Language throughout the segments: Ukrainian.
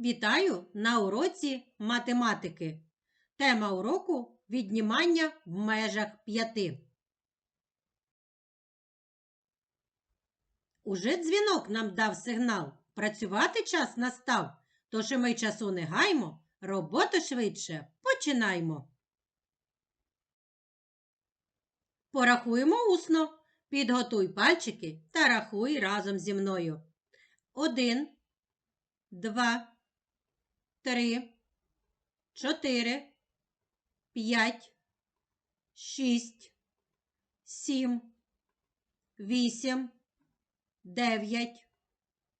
Вітаю на уроці математики. Тема уроку віднімання в межах п'яти. Уже дзвінок нам дав сигнал. Працювати час настав. Тож і ми часу не гаймо, роботу швидше починаймо. Порахуємо усно. Підготуй пальчики та рахуй разом зі мною. Один, два, три, чотири, п'ять, шість, сім, вісім, дев'ять,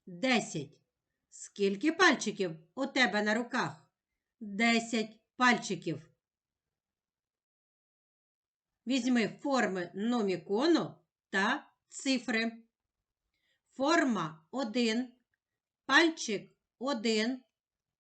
десять. Скільки пальчиків у тебе на руках? Десять пальчиків. Візьми форми номікону та цифри. Форма 1, пальчик 1,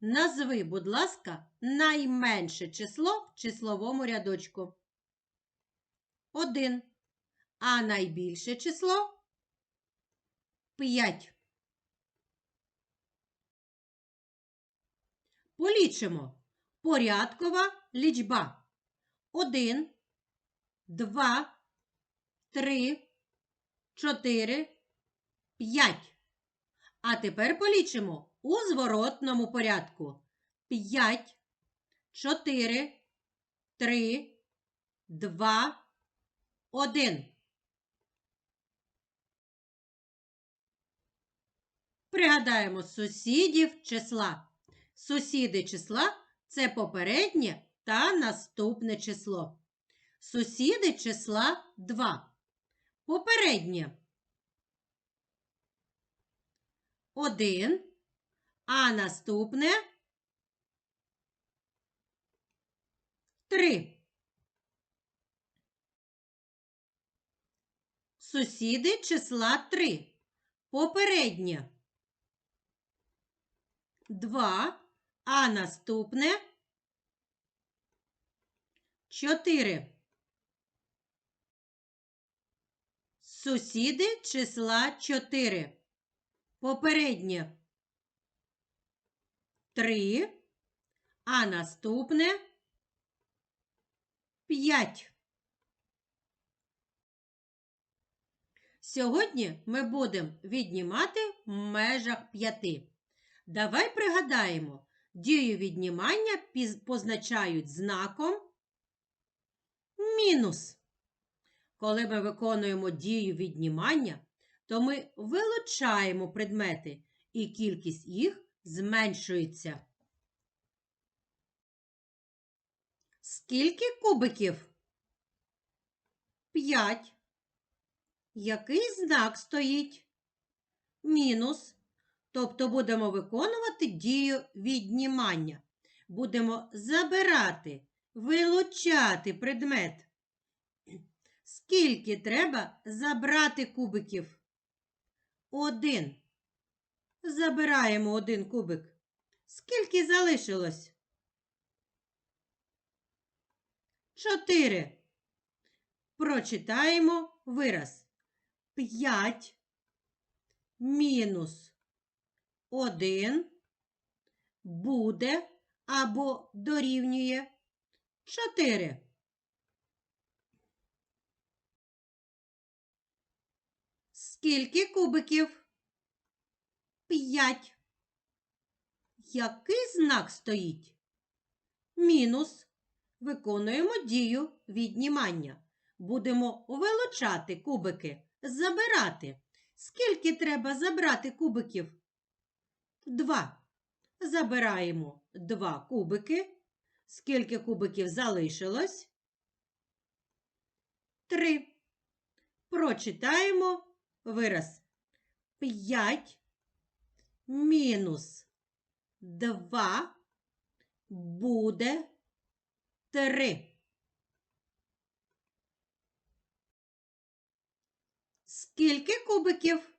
Назви, будь ласка, найменше число в числовому рядочку. 1. А найбільше число 5. Полічимо. Порядкова лічба. 1, 2, 3, 4, 5. А тепер полічимо у зворотному порядку. 5, 4, 3, 2, 1. Пригадаємо сусідів числа. Сусіди числа це попереднє та наступне число. Сусіди числа 2. Попереднє 1, а наступне 3. Сусіди числа 3. Попереднє 2, а наступне 4. Сусіди числа 4. Попереднє 3, а наступне 5. Сьогодні ми будемо віднімати в межах 5. Давай пригадаємо, дію віднімання позначають знаком мінус. Коли ми виконуємо дію віднімання, то ми вилучаємо предмети, і кількість їх зменшується. Скільки кубиків? П'ять. Який знак стоїть? Мінус. Тобто будемо виконувати дію віднімання. Будемо забирати, вилучати предмет. Скільки треба забрати кубиків? Один. Забираємо один кубик. Скільки залишилось? Чотири. Прочитаємо вираз. П'ять мінус один буде або дорівнює чотири. Скільки кубиків? П'ять. Який знак стоїть? Мінус. Виконуємо дію віднімання. Будемо вилучати кубики, забирати. Скільки треба забрати кубиків? Два. Забираємо два кубики. Скільки кубиків залишилось? Три. Прочитаємо вираз 5 мінус два буде три. Скільки кубиків?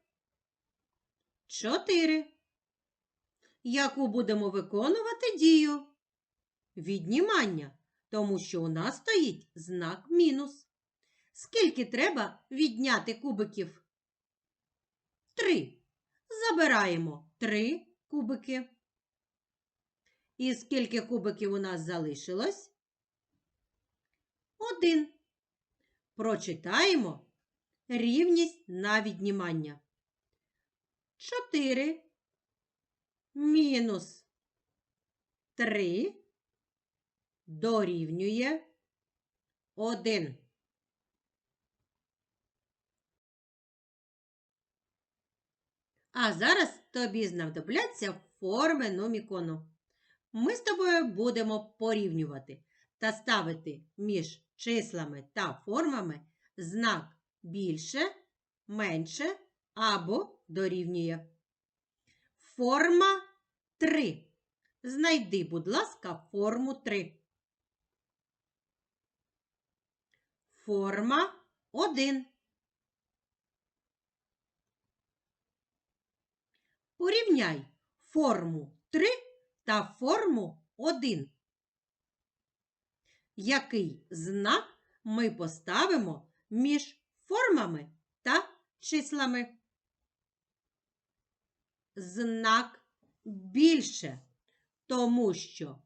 Чотири. Яку будемо виконувати дію? Віднімання, тому що у нас стоїть знак мінус. Скільки треба відняти кубиків? Три. Забираємо три кубики. І скільки кубиків у нас залишилось? Один. Прочитаємо рівність на віднімання. 4 мінус 3 дорівнює 1. А зараз тобі знадобляться форми номікону. Ми з тобою будемо порівнювати та ставити між числами та формами знак більше, менше або дорівнює. Форма 3. Знайди, будь ласка, форму 3. Форма 1. Порівняй форму 3 та форму 1. Який знак ми поставимо між формами та числами? Знак більше, тому що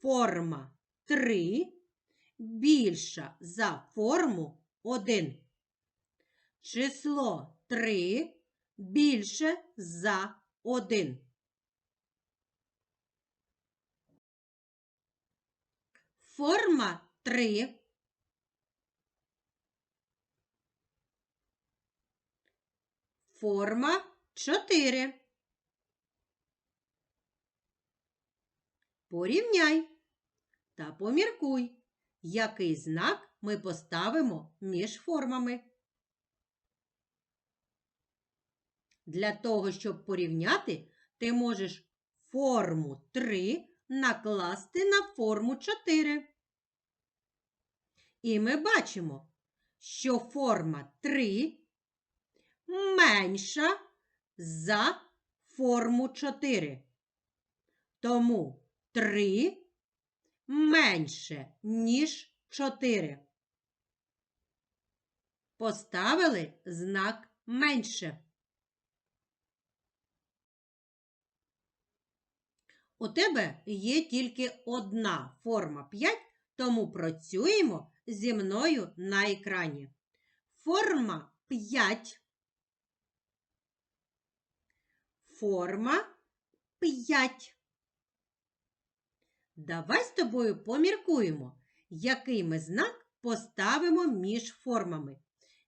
форма 3 більша за форму 1. Число 3 більше за 1. Форма 3 Форма 4. Порівняй та поміркуй, який знак ми поставимо між формами. Для того, щоб порівняти, ти можеш форму 3 накласти на форму 4. І ми бачимо, що форма 3 менша за форму 4. Тому 3 менше, ніж 4. Поставили знак менше. У тебе є тільки одна форма 5, тому працюємо зі мною на екрані. Форма 5. Форма 5. Давай з тобою поміркуємо, який ми знак поставимо між формами.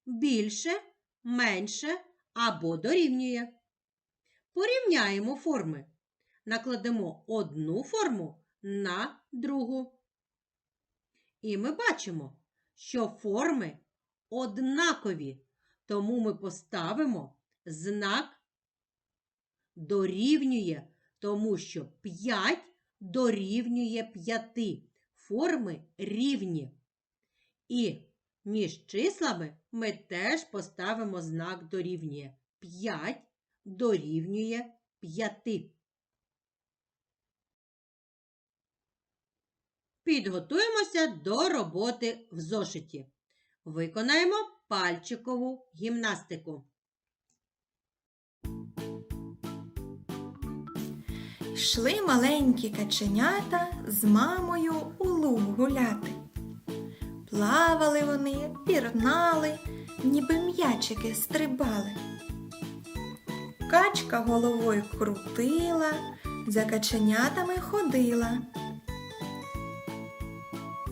Більше, менше або дорівнює. Порівняємо форми. Накладемо одну форму на другу. І ми бачимо, що форми однакові, тому ми поставимо знак дорівнює, тому що 5 дорівнює 5. Форми рівні. І між числами ми теж поставимо знак дорівнює. 5 дорівнює 5. Підготуємося до роботи в зошиті. Виконаємо пальчикову гімнастику. Йшли маленькі каченята з мамою у луг гуляти. Плавали вони, пірнали, ніби м'ячики стрибали. Качка головою крутила, за каченятами ходила.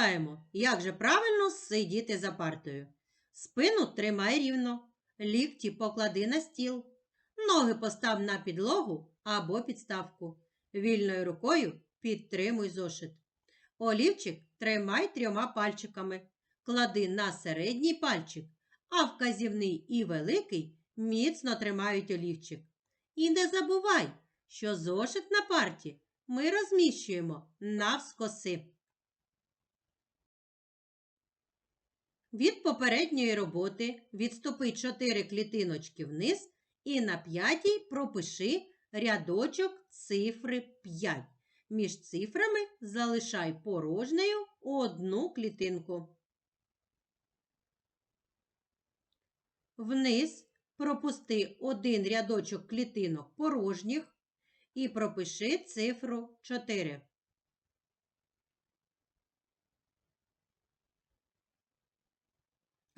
Пригадаємо, як же правильно сидіти за партою. Спину тримай рівно, лікті поклади на стіл, ноги постав на підлогу або підставку. Вільною рукою підтримуй зошит. Олівчик тримай трьома пальчиками, клади на середній пальчик, а вказівний і великий міцно тримають олівчик. І не забувай, що зошит на парті ми розміщуємо навскоси. Від попередньої роботи відступи 4 клітиночки вниз і на п'ятій пропиши рядочок цифри 5. Між цифрами залишай порожнею одну клітинку. Вниз пропусти один рядочок клітинок порожніх і пропиши цифру 4.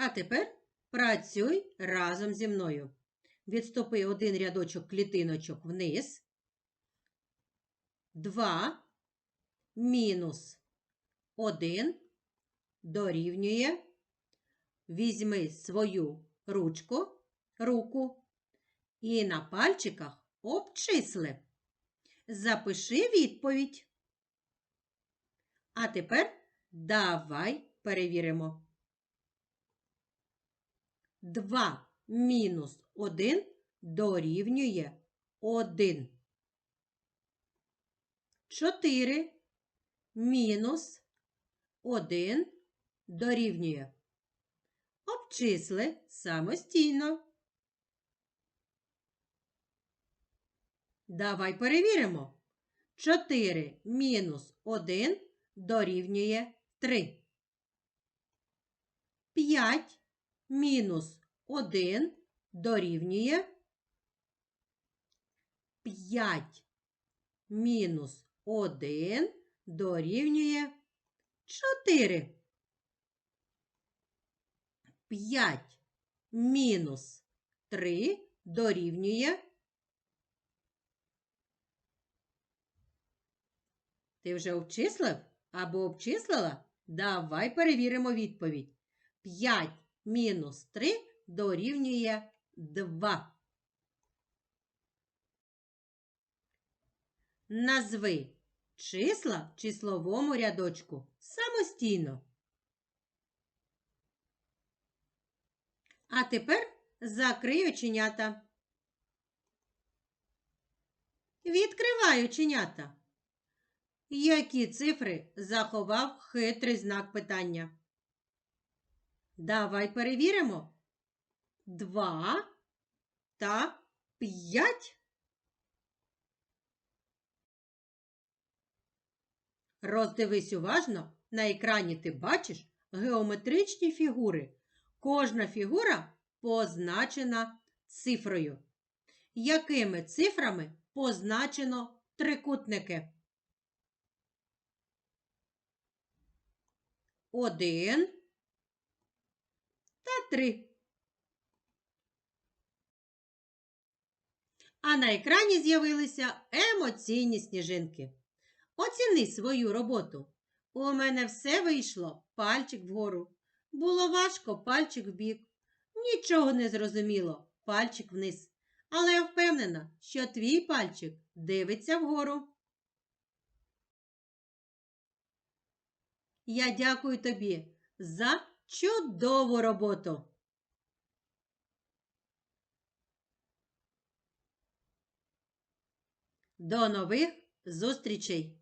А тепер працюй разом зі мною. Відступи один рядочок клітиночок вниз. 2 мінус 1 дорівнює. Візьми свою ручку, руку і на пальчиках обчисли. Запиши відповідь. А тепер давай перевіримо. 2 мінус 1 дорівнює 1. 4 мінус 1 дорівнює. Обчисли самостійно. Давай перевіримо. 4 мінус 1 дорівнює 3. 5 мінус 1 дорівнює 5 мінус 1 дорівнює 4. 5 мінус 3 дорівнює. Ти вже обчислив або обчислила? Давай перевіримо відповідь. 5 мінус 3 дорівнює 2. Назви числа в числовому рядочку самостійно. А тепер закрий оченята. Відкривай оченята. Які цифри заховав хитрий знак питання? Давай перевіримо. Два та п'ять. Роздивись уважно. На екрані ти бачиш геометричні фігури. Кожна фігура позначена цифрою. Якими цифрами позначено трикутники? Один та три. А на екрані з'явилися емоційні сніжинки. Оціни свою роботу. У мене все вийшло пальчик вгору. Було важко пальчик вбік. Нічого не зрозуміло, пальчик вниз. Але я впевнена, що твій пальчик дивиться вгору. Я дякую тобі за чудову роботу. До нових зустрічей!